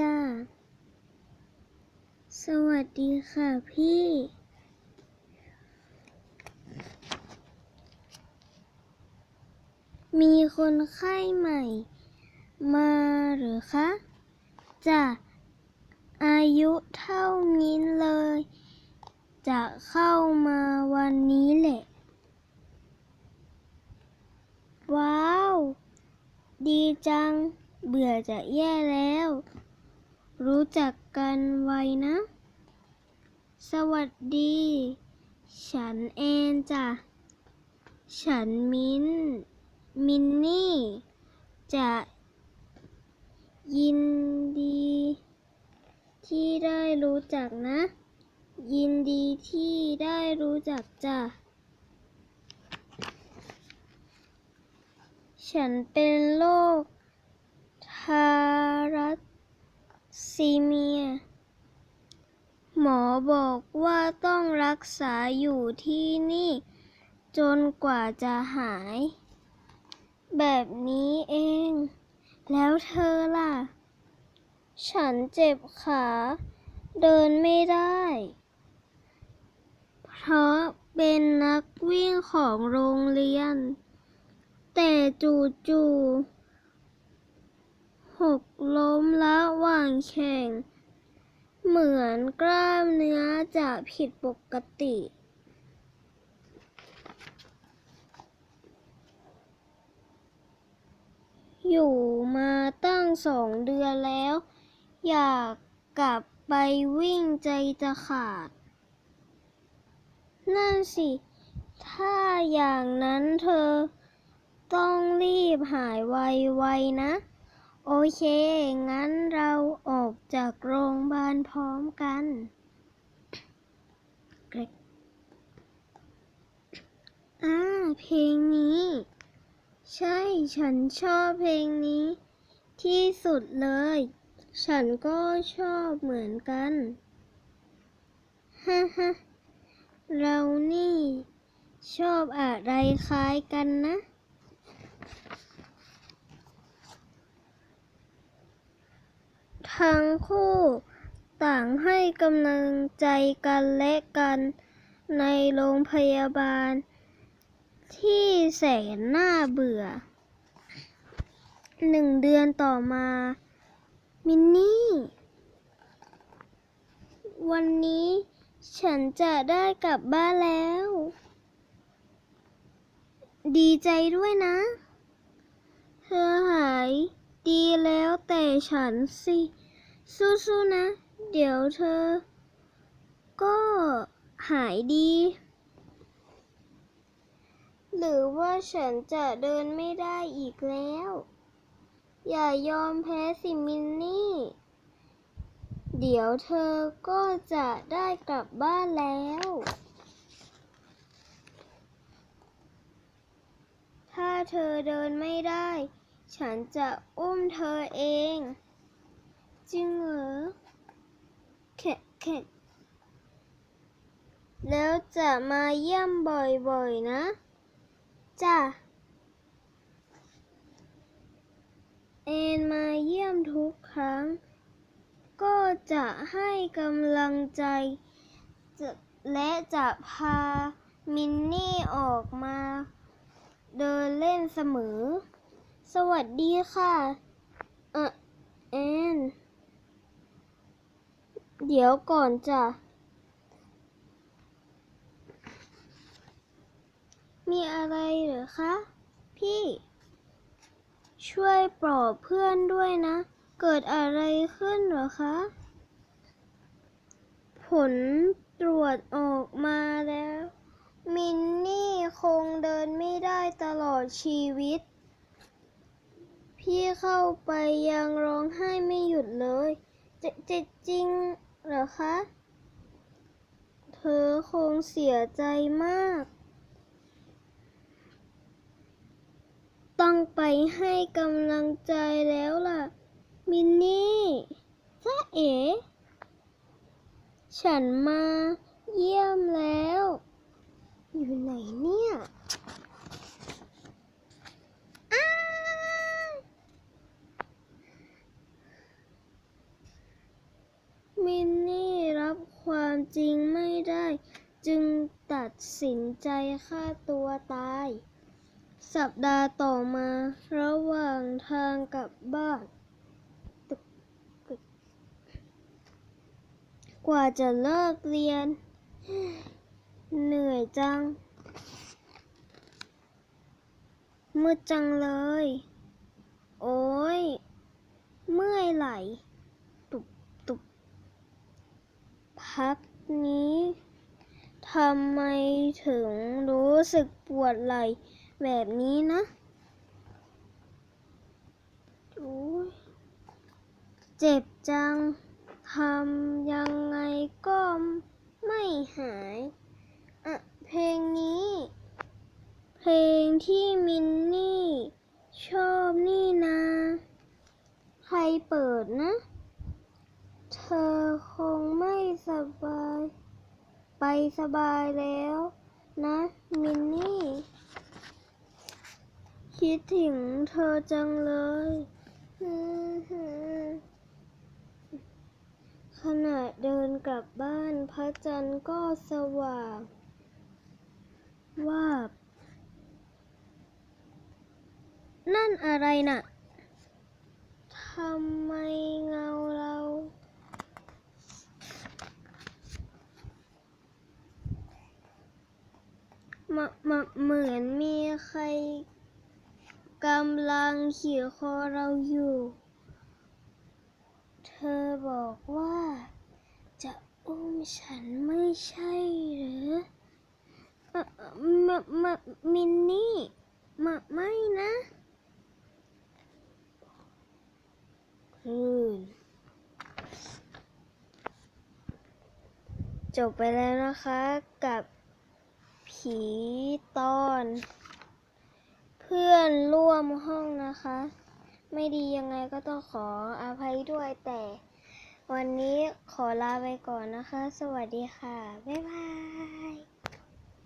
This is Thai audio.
จ้า สวัสดีค่ะพี่ มีคนไข้ใหม่ มาหรือคะจะอายุเท่านี้เลย จะเข้ามาวันนี้แหละ ว้าว ดีจัง เบื่อจะแย่แล้ว รู้จักกันไวนะ สวัสดี ฉันเอนจ้ะ ฉันมิน มินนี่ จะยินดี ที่ได้รู้จักนะ ยินดีที่ได้รู้จักจ้ะ ฉันเป็นโรคทารัส ซีเมีย หมอบอกว่าต้องรักษาอยู่ที่นี่ จนกว่าจะหาย แบบนี้เอง แล้วเธอล่ะ ฉันเจ็บขา เดินไม่ได้ เพราะเป็นนักวิ่งของโรงเรียน แต่จู่ๆ หกล้มระหว่างแข่ง เหมือนกล้ามเนื้อจะผิดปกติ อยู่มาตั้งสองเดือนแล้ว อยากกลับไปวิ่งใจจะขาด นั่นสิ ถ้าอย่างนั้นเธอต้องรีบหายไวๆนะ โอเค งั้นเราออกจากโรงพยาบาลพร้อมกันเกรกอ่า เพลงนี้ ใช่ ฉันชอบเพลงนี้ ที่สุดเลย ฉันก็ชอบเหมือนกัน ฮ่าฮ่าเรานี่ ชอบอะไรคล้ายกันนะ ทั้งคู่ต่างให้กำลังใจกันและกันในโรงพยาบาล ที่แสนน่าเบื่อ หนึ่งเดือนต่อมา มินนี่ วันนี้ฉันจะได้กลับบ้านแล้ว ดีใจด้วยนะ เธอหายดีแล้วแต่ฉันสิ สู้ๆนะ เดี๋ยวเธอ ก็หายดี หรือว่าฉันจะเดินไม่ได้อีกแล้ว อย่ายอมแพ้สิมินนี่ เดี๋ยวเธอก็จะได้กลับบ้านแล้ว ถ้าเธอเดินไม่ได้ ฉันจะอุ้มเธอเอง จริงเหรอแค่แค่แล้วจะมาเยี่ยมบ่อยๆนะ จ้ะ เอนมาเยี่ยมทุกครั้ง ก็จะให้กำลังใจจและจะพามินนี่ออกมา เดินเล่นเสมอ สวัสดีค่ะ เออเอน เดี๋ยวก่อนจ้ะ มีอะไรเหรอคะ พี่ ช่วยปลอบเพื่อนด้วยนะ เกิดอะไรขึ้นเหรอคะ ผลตรวจออกมาแล้ว มินนี่คงเดินไม่ได้ตลอดชีวิต พี่เข้าไปยังร้องไห้ไม่หยุดเลยจะจจริง เหรอคะ เธอคงเสียใจมาก ต้องไปให้กำลังใจแล้วล่ะ มินนี่จ้าเอ๋ฉันมาเยี่ยมแล้ว อยู่ไหนเนี่ยอ้า มินนี่รับความจริงไม่ได้ จึงตัดสินใจฆ่าตัวตาย สัปดาห์ต่อมา ระหว่างทางกลับบ้านกตึกกว่าจะเลิกเรียน เหนื่อยจัง มืดจังเลย โอ้ยเมื่อยไหล ตุบตุบ พักนี้ทำไมถึงรู้สึกปวดไหล่แบบนี้นะโอ้ยเจ็บจัง ทำยังไงก็ไม่หายอะเพลงนี้ เพลงที่มินนี่ ชอบนี่นาใครเปิดนะ เธอคงไม่สบาย ไปสบายแล้วนะ มินนี่ คิดถึงเธอจังเลยขณะเดินกลับบ้านพระจันทร์ก็สว่างวาบ นั่นอะไรน่ะทำไมเงาเรา มะมะ เหมือนมีใครกำลังขี่คอเราอยู่ เธอบอกว่า จะอุ้มฉันไม่ใช่หรือมมมินนี่มไม่นะคลื่นจบไปแล้วนะคะกับ ขีตอน เพื่อนร่วมห้องนะคะ ไม่ดียังไงก็ต้องขออภัยด้วยแต่ วันนี้ขอลาไปก่อนนะคะ สวัสดีค่ะ บ๊ายบาย